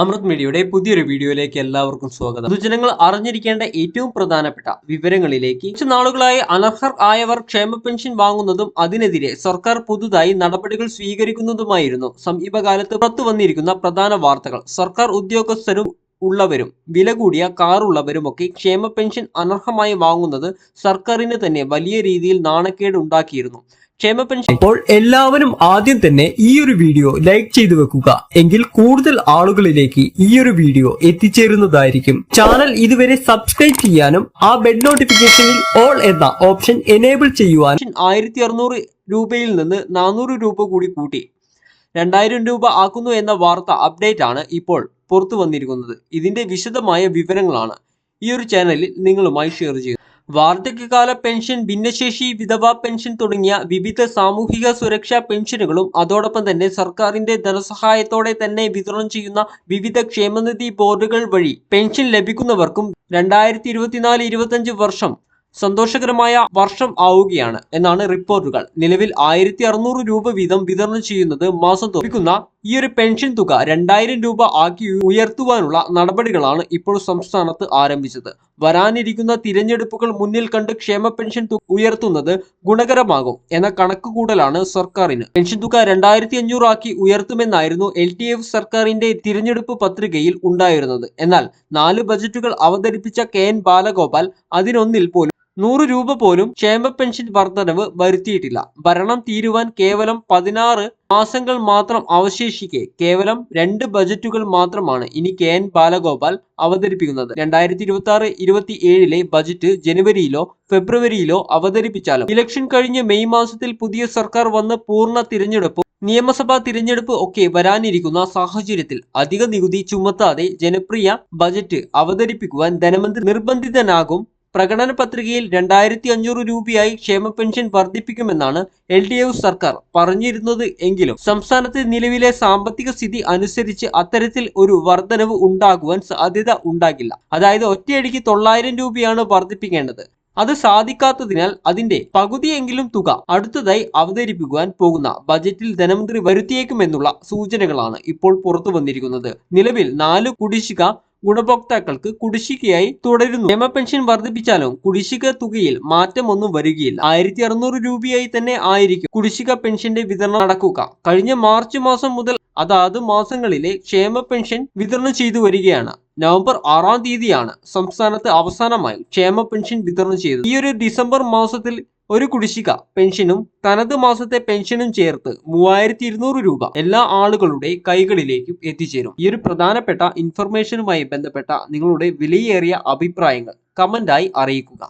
അമൃത് മീഡിയയുടെ പുതിയൊരു വീഡിയോയിലേക്ക് എല്ലാവർക്കും സ്വാഗതം. പൊതുജനങ്ങൾ അറിഞ്ഞിരിക്കേണ്ട ഏറ്റവും പ്രധാനപ്പെട്ട വിവരങ്ങളിലേക്ക്. കുറച്ച് നാളുകളായി അനർഹർ ആയവർ ക്ഷേമ പെൻഷൻ വാങ്ങുന്നതും അതിനെതിരെ സർക്കാർ പുതുതായി നടപടികൾ സ്വീകരിക്കുന്നതുമായിരുന്നു. സമീപകാലത്ത് പുറത്തു വന്നിരിക്കുന്ന പ്രധാന വാർത്തകൾ. സർക്കാർ ഉദ്യോഗസ്ഥരും ഉള്ളവരും വില കൂടിയ കാറുള്ളവരുമൊക്കെ ക്ഷേമ പെൻഷൻ അനർഹമായി വാങ്ങുന്നത് സർക്കാരിന് തന്നെ വലിയ രീതിയിൽ നാണക്കേട് ഉണ്ടാക്കിയിരുന്നു. ക്ഷേമ പെൻഷൻ അപ്പോൾ എല്ലാവരും ആദ്യം തന്നെ ഈ ഒരു വീഡിയോ ലൈക്ക് ചെയ്തു വെക്കുക. എങ്കിൽ കൂടുതൽ ആളുകളിലേക്ക് ഈ ഒരു വീഡിയോ എത്തിച്ചേരുന്നതായിരിക്കും. ചാനൽ ഇതുവരെ സബ്സ്ക്രൈബ് ചെയ്യാനും ആ ബെഡ് നോട്ടിഫിക്കേഷനിൽ ഓൾ എന്ന ഓപ്ഷൻ എനേബിൾ ചെയ്യുവാനും ആയിരത്തി അറുന്നൂറ് രൂപയിൽ നിന്ന് നാനൂറ് രൂപ കൂടി കൂട്ടി. രണ്ടായിരം രൂപ ആക്കുന്നു എന്ന വാർത്ത അപ്ഡേറ്റ് ആണ് ഇപ്പോൾ. പുറത്തു വന്നിരിക്കുന്നത്. ഇതിന്റെ വിശദമായ വിവരങ്ങളാണ് ഈ ഒരു ചാനലിൽ നിങ്ങളുമായി ഷെയർ ചെയ്യുന്നത്. വാർദ്ധക്യകാല പെൻഷൻ ഭിന്നശേഷി വിധവാ പെൻഷൻ തുടങ്ങിയ വിവിധ സാമൂഹിക സുരക്ഷാ പെൻഷനുകളും അതോടൊപ്പം തന്നെ സർക്കാരിന്റെ ധനസഹായത്തോടെ തന്നെ വിതരണം ചെയ്യുന്ന വിവിധ ക്ഷേമനിധി ബോർഡുകൾ വഴി പെൻഷൻ ലഭിക്കുന്നവർക്കും രണ്ടായിരത്തി ഇരുപത്തിനാല് ഇരുപത്തഞ്ച് വർഷം സന്തോഷകരമായ വർഷം ആവുകയാണ് എന്നാണ് റിപ്പോർട്ടുകൾ നിലവിൽ ആയിരത്തി രൂപ വീതം വിതരണം ചെയ്യുന്നത് മാസം ലഭിക്കുന്ന ഈ ഒരു പെൻഷൻ തുക രണ്ടായിരം രൂപ ആക്കി ഉയർത്തുവാനുള്ള നടപടികളാണ് ഇപ്പോൾ സംസ്ഥാനത്ത് ആരംഭിച്ചത്. വരാനിരിക്കുന്ന തിരഞ്ഞെടുപ്പുകൾ മുന്നിൽ കണ്ട് ക്ഷേമ പെൻഷൻ തുക ഉയർത്തുന്നത് ഗുണകരമാകും എന്ന കണക്കുകൂടലാണ് സർക്കാരിന്. പെൻഷൻ തുക രണ്ടായിരത്തി അഞ്ഞൂറ് ആക്കി ഉയർത്തുമെന്നായിരുന്നു എൽ ടി എഫ് സർക്കാരിന്റെ തിരഞ്ഞെടുപ്പ് പത്രികയിൽ ഉണ്ടായിരുന്നത്. എന്നാൽ നാല് ബജറ്റുകൾ അവതരിപ്പിച്ച കെ എൻ ബാലഗോപാൽ അതിനൊന്നിൽ പോലും നൂറ് രൂപ പോലും ക്ഷേമ പെൻഷൻ വർധനവ് വരുത്തിയിട്ടില്ല. ഭരണം തീരുവാൻ കേവലം പതിനാറ് മാസങ്ങൾ മാത്രം അവശേഷിക്കെ കേവലം രണ്ട് ബജറ്റുകൾ മാത്രമാണ് ഇനി കെ എൻ ബാലഗോപാൽ അവതരിപ്പിക്കുന്നത്. രണ്ടായിരത്തി ഇരുപത്തി ആറ് ഇരുപത്തി ഏഴിലെ ബജറ്റ് ജനുവരിയിലോ ഫെബ്രുവരിയിലോ അവതരിപ്പിച്ചാലും ഇലക്ഷൻ കഴിഞ്ഞ് മെയ് മാസത്തിൽ പുതിയ സർക്കാർ വന്ന് പൂർണ തിരഞ്ഞെടുപ്പ് നിയമസഭാ തിരഞ്ഞെടുപ്പ് ഒക്കെ വരാനിരിക്കുന്ന സാഹചര്യത്തിൽ അധിക നികുതി ചുമത്താതെ ജനപ്രിയ ബജറ്റ് അവതരിപ്പിക്കുവാൻ ധനമന്ത്രി നിർബന്ധിതനാകും പ്രകടന പത്രികയിൽ രണ്ടായിരത്തി അഞ്ഞൂറ് രൂപയായി ക്ഷേമ പെൻഷൻ വർദ്ധിപ്പിക്കുമെന്നാണ് എൽ ഡി എഫ് സർക്കാർ പറഞ്ഞിരുന്നത് എങ്കിലും സംസ്ഥാനത്തെ നിലവിലെ സാമ്പത്തിക സ്ഥിതി അനുസരിച്ച് അത്തരത്തിൽ ഒരു വർധനവ് ഉണ്ടാകുവാൻ സാധ്യത ഉണ്ടാകില്ല. അതായത് ഒറ്റയടിക്ക് തൊള്ളായിരം രൂപയാണ് വർദ്ധിപ്പിക്കേണ്ടത്. അത് സാധിക്കാത്തതിനാൽ അതിന്റെ പകുതിയെങ്കിലും തുക അടുത്തതായി അവതരിപ്പിക്കുവാൻ പോകുന്ന ബജറ്റിൽ ധനമന്ത്രി വരുത്തിയേക്കുമെന്നുള്ള സൂചനകളാണ് ഇപ്പോൾ പുറത്തു വന്നിരിക്കുന്നത്. നിലവിൽ നാല് കുടിശ്ശിക ഗുണഭോക്താക്കൾക്ക് കുടിശ്ശികയായി തുടരുന്നു. ക്ഷേമ പെൻഷൻ വർദ്ധിപ്പിച്ചാലും കുടിശ്ശിക തുകയിൽ മാറ്റമൊന്നും വരികയില്ല. ആയിരത്തി അറുന്നൂറ് രൂപയായി തന്നെ ആയിരിക്കും കുടിശ്ശിക പെൻഷന്റെ വിതരണം നടക്കുക. കഴിഞ്ഞ മാർച്ച് മാസം മുതൽ അതാത് മാസങ്ങളിലെ ക്ഷേമ പെൻഷൻ വിതരണം ചെയ്തു വരികയാണ്. നവംബർ ആറാം തീയതിയാണ് സംസ്ഥാനത്ത് അവസാനമായി ക്ഷേമ പെൻഷൻ വിതരണം ചെയ്തത്. ഈ ഒരു ഡിസംബർ മാസത്തിൽ ഒരു കുടിശ്ശിക പെൻഷനും തനത് മാസത്തെ പെൻഷനും ചേർത്ത് മൂവായിരത്തി ഇരുന്നൂറ് രൂപ എല്ലാ ആളുകളുടെ കൈകളിലേക്കും എത്തിച്ചേരും. ഈ ഒരു പ്രധാനപ്പെട്ട ഇൻഫർമേഷനുമായി ബന്ധപ്പെട്ട നിങ്ങളുടെ വിലയേറിയ അഭിപ്രായങ്ങൾ കമന്റായി അറിയിക്കുക.